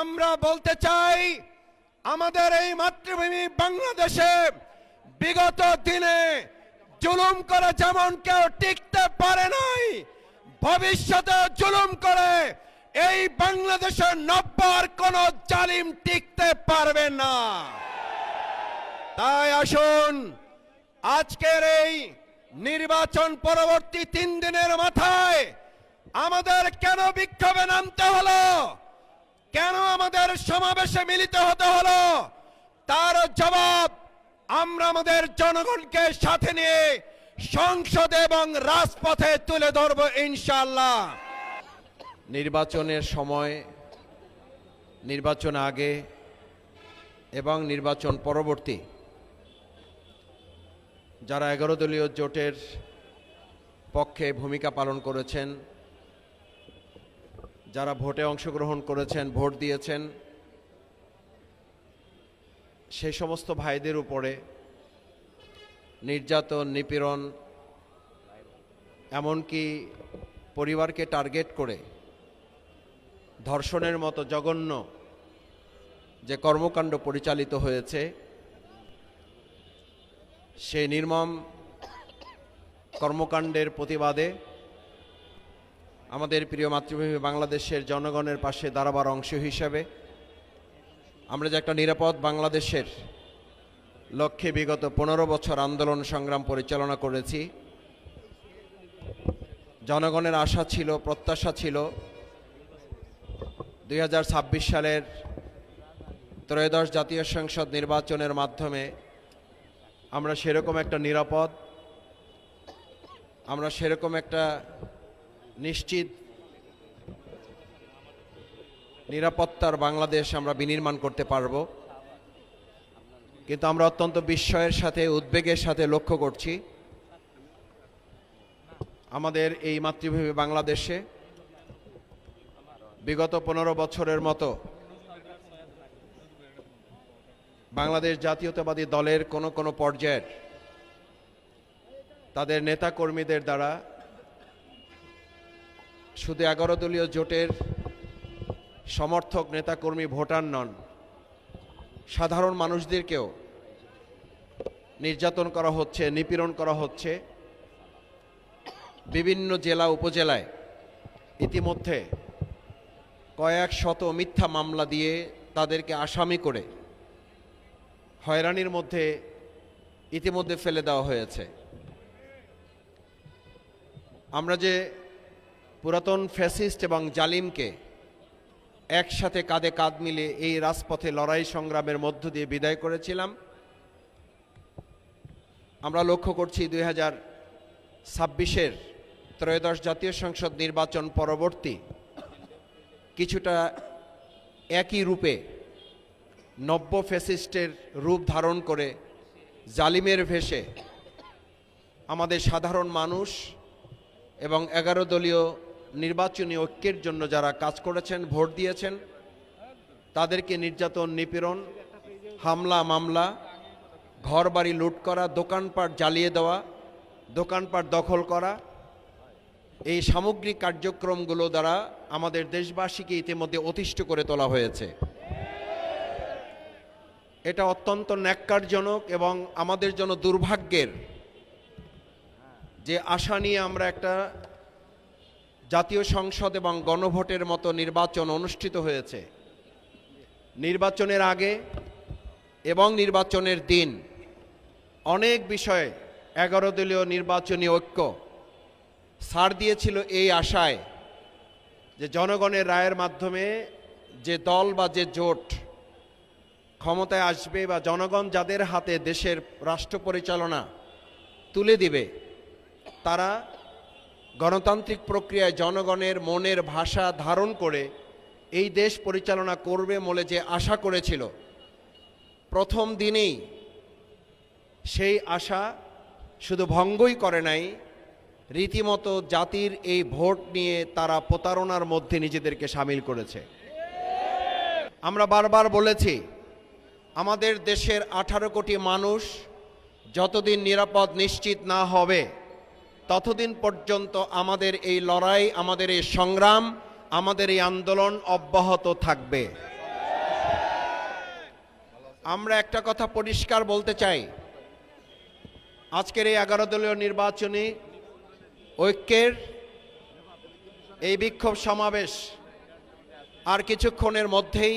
আমরা বলতে চাই, আমাদের এই মাতৃভূমি বাংলাদেশে বিগত দিনে জুলুম করে যেমন কেউ টিকতে পারে নাই, ভবিষ্যতে জুলুম করে এই বাংলাদেশের নব্বর কোন জালিম টিকতে পারবে না। তাই আসুন, আজকের এই নির্বাচন পরবর্তী তিন দিনের মাথায় আমাদের কেন বিক্ষোভে নামতে হলো? আমাদের সমাবেশে মিলিত হতে হলো। তার জবাব আমরা আমাদের জনগণকে সাথে নিয়ে সংসদে এবং রাজপথে তুলে ধরব ইনশাআল্লাহ। নির্বাচনের সময়, নির্বাচন আগে এবং নির্বাচন পরবর্তী। যারা এগারো দলীয় জোটের পক্ষে ভূমিকা পালন করেছেন যারা ভোটে অংশগ্রহণ করেছেন, ভোট দিয়েছেন সেই সমস্ত ভাইদের উপরে নির্যাতন, নিপীড়ন, এমনকি পরিবারকে টার্গেট করে ধর্ষণের মতো জঘন্য যে কর্মকাণ্ড পরিচালিত হয়েছে, সেই নির্মম কর্মকাণ্ডের প্রতিবাদে আমাদের প্রিয় মাতৃভূমি বাংলাদেশের জনগণের পাশে দাঁড়াবার অংশ হিসাবে, আমরা যে একটা নিরাপদ বাংলাদেশের লক্ষ্যে বিগত পনেরো বছর আন্দোলন সংগ্রাম পরিচালনা করেছি, জনগণের আশা ছিল, প্রত্যাশা ছিল দু হাজার ছাব্বিশ সালের ত্রয়োদশ জাতীয় সংসদ নির্বাচনের মাধ্যমে আমরা সেরকম একটা নিরাপদ, আমরা সেরকম একটা নিশ্চিত। নিরাপত্তার বাংলাদেশ আমরা বিনির্মাণ করতে পারব। কিন্তু আমরা অত্যন্ত বিস্ময়ের সাথে, উদ্বেগের সাথে লক্ষ্য করছি, আমাদের এই মাতৃভূমি বাংলাদেশে বিগত পনেরো বছরের মতো বাংলাদেশ জাতীয়তাবাদী দলের কোনো কোনো পর্যায়ের তাদের নেতা কর্মীদের দ্বারা শুধু এগারো দলীয় জোটের সমর্থক, নেতাকর্মী, ভোটার নন, সাধারণ মানুষদেরকেও নির্যাতন করা হচ্ছে, নিপীড়ন করা হচ্ছে বিভিন্ন জেলা, উপজেলায়। ইতিমধ্যে কয়েক শত মিথ্যা মামলা দিয়ে তাদেরকে আসামি করে হয়রানির মধ্যে ইতিমধ্যে ফেলে দেওয়া হয়েছে। আমরা যে পুরাতন ফ্যাসিস্ট এবং জালিমকে একসাথে কাঁধে কাঁধ মিলে এই রাজপথে লড়াই সংগ্রামের মধ্য দিয়ে বিদায় করেছিলাম। আমরা লক্ষ্য করছি দুই হাজার ছাব্বিশের ত্রয়োদশ জাতীয় সংসদ নির্বাচন পরবর্তী কিছুটা একই রূপে নব্য ফ্যাসিস্টের রূপ ধারণ করে জালিমের ভেষে আমাদের সাধারণ মানুষ এবং এগারো দলীয় নির্বাচনী ঐক্যের জন্য যারা কাজ করেছেন, ভোট দিয়েছেন, তাদেরকে নির্যাতন, নিপীড়ন, হামলা, মামলা, ঘরবাড়ি লুট করা, দোকানপাট জ্বালিয়ে দেওয়া, দোকানপাট দখল করা, এই সামগ্রিক কার্যক্রমগুলো দ্বারা আমাদের দেশবাসীকে ইতিমধ্যে অতিষ্ঠ করে তোলা হয়েছে। এটা অত্যন্ত ন্যাক্কারজনক এবং আমাদের জন্য দুর্ভাগ্যের যে আশা নিয়ে আমরা একটা জাতীয় সংসদ এবং গণভোটের মতো নির্বাচন অনুষ্ঠিত হয়েছে। নির্বাচনের আগে এবং নির্বাচনের দিন অনেক বিষয়ে এগারো দলীয় নির্বাচনী ঐক্য ছাড় দিয়েছিল এই আশায় যে জনগণের রায়ের মাধ্যমে যে দল বা যে জোট ক্ষমতায় আসবে বা জনগণ যাদের হাতে দেশের রাষ্ট্র পরিচালনা তুলে দিবে, তারা গণতান্ত্রিক প্রক্রিয়ায় জনগণের মনের ভাষা ধারণ করে এই দেশ পরিচালনা করবে বলে যে আশা করেছিল। প্রথম দিনেই সেই আশা শুধু ভঙ্গই করে নাই, রীতিমতো জাতির এই ভোট নিয়ে তারা প্রতারণার মধ্যে নিজেদেরকে সামিল করেছে। আমরা বারবার বলেছি, আমাদের দেশের আঠারো কোটি মানুষ যতদিন নিরাপদ নিশ্চিত না হবে ততদিন পর্যন্ত আমাদের এই লড়াই, আমাদের এই সংগ্রাম, আমাদের এই আন্দোলন অব্যাহত থাকবে। আমরা একটা কথা পরিষ্কার বলতে চাই। আজকের এই এগারো দলীয় নির্বাচনী ঐক্যের এই বিক্ষোভ সমাবেশ আর কিছুক্ষণের মধ্যেই